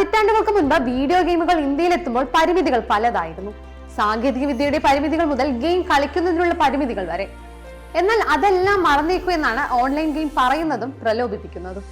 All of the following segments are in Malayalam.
പതിറ്റാണ്ടുകൾക്ക് മുൻപ് വീഡിയോ ഗെയിമുകൾ ഇന്ത്യയിൽ എത്തുമ്പോൾ പരിമിതികൾ പലതായിരുന്നു. സാങ്കേതിക വിദ്യയുടെ പരിമിതികൾ മുതൽ ഗെയിം കളിക്കുന്നതിനുള്ള പരിമിതികൾ വരെ. എന്നാൽ അതെല്ലാം മറന്നേക്കൂ എന്നാണ് ഓൺലൈൻ ഗെയിം പറയുന്നതും പ്രലോഭിപ്പിക്കുന്നതും.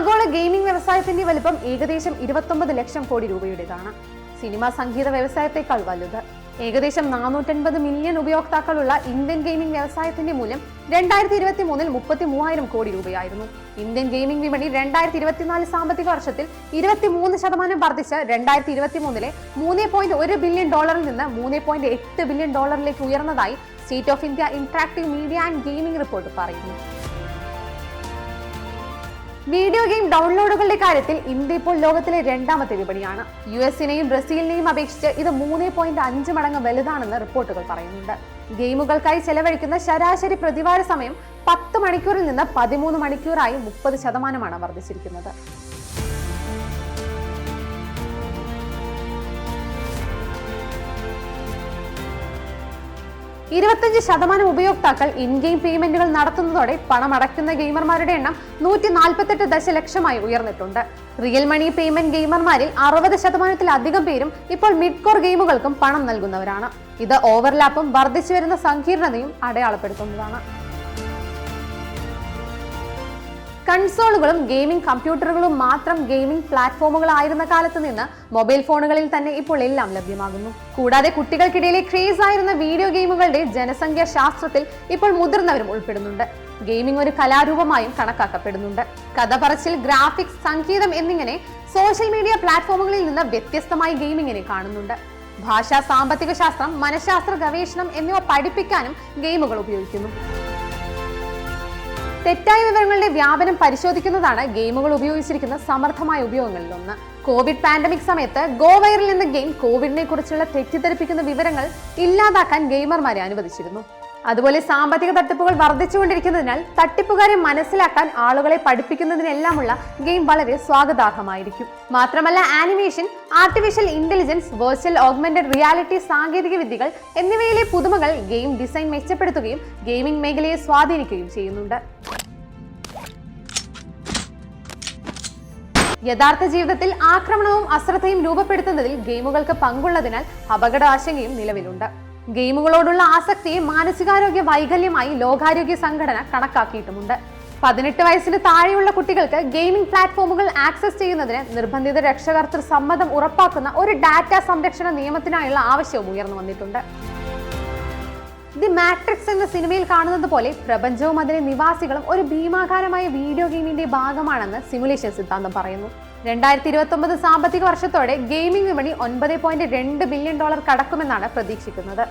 ആഗോള ഗെയിമിംഗ് വ്യവസായത്തിന്റെ വലുപ്പം ഏകദേശം ഇരുപത്തൊമ്പത് ലക്ഷം കോടി രൂപയുടേതാണ്. സിനിമ സംഗീത വ്യവസായത്തെക്കാൾ വലുത്. ഏകദേശം നാനൂറ്റൻപത് മില്യൺ ഉപയോക്താക്കളുള്ള ഇന്ത്യൻ ഗെയിമിംഗ് വ്യവസായത്തിന്റെ മൂല്യം രണ്ടായിരത്തി ഇരുപത്തി മൂന്നിൽ മുപ്പത്തി മൂവായിരം കോടി രൂപയായിരുന്നു. ഇന്ത്യൻ ഗെയിമിംഗ് വിപണി രണ്ടായിരത്തി ഇരുപത്തിനാല് സാമ്പത്തിക വർഷത്തിൽ ഇരുപത്തി മൂന്ന് ശതമാനം വർദ്ധിച്ച് രണ്ടായിരത്തി ഇരുപത്തി മൂന്നിലെ മൂന്ന് പോയിന്റ് ഒരു ബില്യൺ ഡോളറിൽ നിന്ന് മൂന്ന് പോയിന്റ് എട്ട് ബില്യൺ ഡോളറിലേക്ക് ഉയർന്നതായി state of India interactive media and gaming report പറയുന്നു. വീഡിയോ ഗെയിം ഡൗൺലോഡുകളുടെ കാര്യത്തിൽ ഇന്ത്യ ഇപ്പോൾ ലോകത്തിലെ രണ്ടാമത്തെ വിപണിയാണ്. യു എസിനെയും ബ്രസീലിനെയും അപേക്ഷിച്ച് ഇത് മൂന്ന് പോയിന്റ് അഞ്ച് മടങ്ങ് വലുതാണെന്ന് റിപ്പോർട്ടുകൾ പറയുന്നുണ്ട്. ഗെയിമുകൾക്കായി ചെലവഴിക്കുന്ന ശരാശരി പ്രതിവാര സമയം പത്ത് മണിക്കൂറിൽ നിന്ന് പതിമൂന്ന് മണിക്കൂറായി മുപ്പത് ശതമാനമാണ് വർദ്ധിച്ചിരിക്കുന്നത്. ഇരുപത്തഞ്ച് ശതമാനം ഉപയോക്താക്കൾ ഇൻ ഗെയിം പേയ്മെന്റുകൾ നടത്തുന്നതോടെ പണം അടയ്ക്കുന്ന ഗെയിമർമാരുടെ എണ്ണം നൂറ്റി നാൽപ്പത്തെട്ട് ദശലക്ഷമായി ഉയർന്നിട്ടുണ്ട്. റിയൽ മണി പേയ്മെന്റ് ഗെയിമർമാരിൽ അറുപത് ശതമാനത്തിലധികം പേരും ഇപ്പോൾ മിഡ് കോർ ഗെയിമുകൾക്കും പണം നൽകുന്നവരാണ്. ഇത് ഓവർലാപ്പും വർദ്ധിച്ചു വരുന്ന സങ്കീർണതയും അടയാളപ്പെടുത്തുന്നതാണ്. കൺസോളുകളും ഗെയിമിംഗ് കമ്പ്യൂട്ടറുകളും മാത്രം ഗെയിമിംഗ് പ്ലാറ്റ്ഫോമുകളായിരുന്ന കാലത്ത് നിന്ന് മൊബൈൽ ഫോണുകളിൽ തന്നെ ഇപ്പോൾ എല്ലാം ലഭ്യമാകുന്നു. കൂടാതെ കുട്ടികൾക്കിടയിലെ ക്രേസ് ആയിരുന്ന വീഡിയോ ഗെയിമുകളുടെ ജനസംഖ്യാ ശാസ്ത്രത്തിൽ ഇപ്പോൾ മുതിർന്നവരും ഉൾപ്പെടുന്നുണ്ട്. ഗെയിമിംഗ് ഒരു കലാരൂപമായും കണക്കാക്കപ്പെടുന്നുണ്ട്. കഥ പറച്ചിൽ ഗ്രാഫിക്സ് സംഗീതം എന്നിങ്ങനെ സോഷ്യൽ മീഡിയ പ്ലാറ്റ്ഫോമുകളിൽ നിന്ന് വ്യത്യസ്തമായി ഗെയിമിങ്ങിനെ കാണുന്നുണ്ട്. ഭാഷ സാമ്പത്തിക ശാസ്ത്രം മനഃശാസ്ത്ര ഗവേഷണം എന്നിവ പഠിപ്പിക്കാനും ഗെയിമുകൾ ഉപയോഗിക്കുന്നു. തെറ്റായ വിവരങ്ങളുടെ വ്യാപനം പരിശോധിക്കുന്നതാണ് ഗെയിമുകൾ ഉപയോഗിച്ചിരിക്കുന്ന സമർത്ഥമായ ഉപയോഗങ്ങളിൽ ഒന്ന് കോവിഡ് പാൻഡമിക് സമയത്ത് ഗോവയറിൽ നിന്ന് ഗെയിം കോവിഡിനെ കുറിച്ചുള്ള തെറ്റിദ്ധരിപ്പിക്കുന്ന വിവരങ്ങൾ ഇല്ലാതാക്കാൻ ഗെയിമർമാരെ അനുവദിച്ചിരുന്നു. അതുപോലെ സാമ്പത്തിക തട്ടിപ്പുകൾ വർദ്ധിച്ചുകൊണ്ടിരിക്കുന്നതിനാൽ തട്ടിപ്പുകാരെ മനസ്സിലാക്കാൻ ആളുകളെ പഠിപ്പിക്കുന്നതിനെല്ലാമുള്ള ഗെയിം വളരെ സ്വാഗതാർഹമായിരിക്കും. മാത്രമല്ല animation artificial intelligence virtual augmented reality സാങ്കേതിക വിദ്യകൾ എന്നിവയിലെ പുതുമകൾ ഗെയിം ഡിസൈൻ മെച്ചപ്പെടുത്തുകയും ഗെയിമിംഗ് മേഖലയെ സ്വാധീനിക്കുകയും ചെയ്യുന്നുണ്ട്. യഥാർത്ഥ ജീവിതത്തിൽ ആക്രമണവും അശ്രദ്ധയും രൂപപ്പെടുത്തുന്നതിൽ ഗെയിമുകൾക്ക് പങ്കുള്ളതിനാൽ അപകട ആശങ്കയും നിലവിലുണ്ട്. ഗെയിമുകളോടുള്ള ആസക്തിയെ മാനസികാരോഗ്യ വൈകല്യമായി ലോകാരോഗ്യ സംഘടന കണക്കാക്കിയിട്ടുമുണ്ട്. പതിനെട്ട് വയസ്സിന് താഴെയുള്ള കുട്ടികൾക്ക് ഗെയിമിംഗ് പ്ലാറ്റ്ഫോമുകൾ ആക്സസ് ചെയ്യുന്നതിന് നിർബന്ധിത രക്ഷകർത്തൃ സമ്മതം ഉറപ്പാക്കുന്ന ഒരു ഡാറ്റ സംരക്ഷണ നിയമത്തിനായുള്ള ആവശ്യവും ഉയർന്നു വന്നിട്ടുണ്ട്. ദി മാട്രിക്സ് എന്ന സിനിമയിൽ കാണുന്നത് പോലെ പ്രപഞ്ചവും അതിലെ നിവാസികളും ഒരു ഭീമാകാരമായ വീഡിയോ ഗെയിമിന്റെ ഭാഗമാണെന്ന് സിമുലേഷൻ സിദ്ധാന്തം പറയുന്നു. രണ്ടായിരത്തി ഇരുപത്തി സാമ്പത്തിക വർഷത്തോടെ ഗെയിമിംഗ് വിപണി ഒൻപത് പോയിന്റ് രണ്ട് ബില്യൺ ഡോളർ കടക്കുമെന്നാണ് പ്രതീക്ഷിക്കുന്നത്.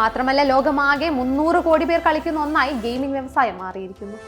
മാത്രമല്ല ലോകമാകെ മുന്നൂറ് കോടി പേർ കളിക്കുന്ന ഒന്നായി ഗെയിമിംഗ് വ്യവസായം മാറിയിരിക്കുന്നു.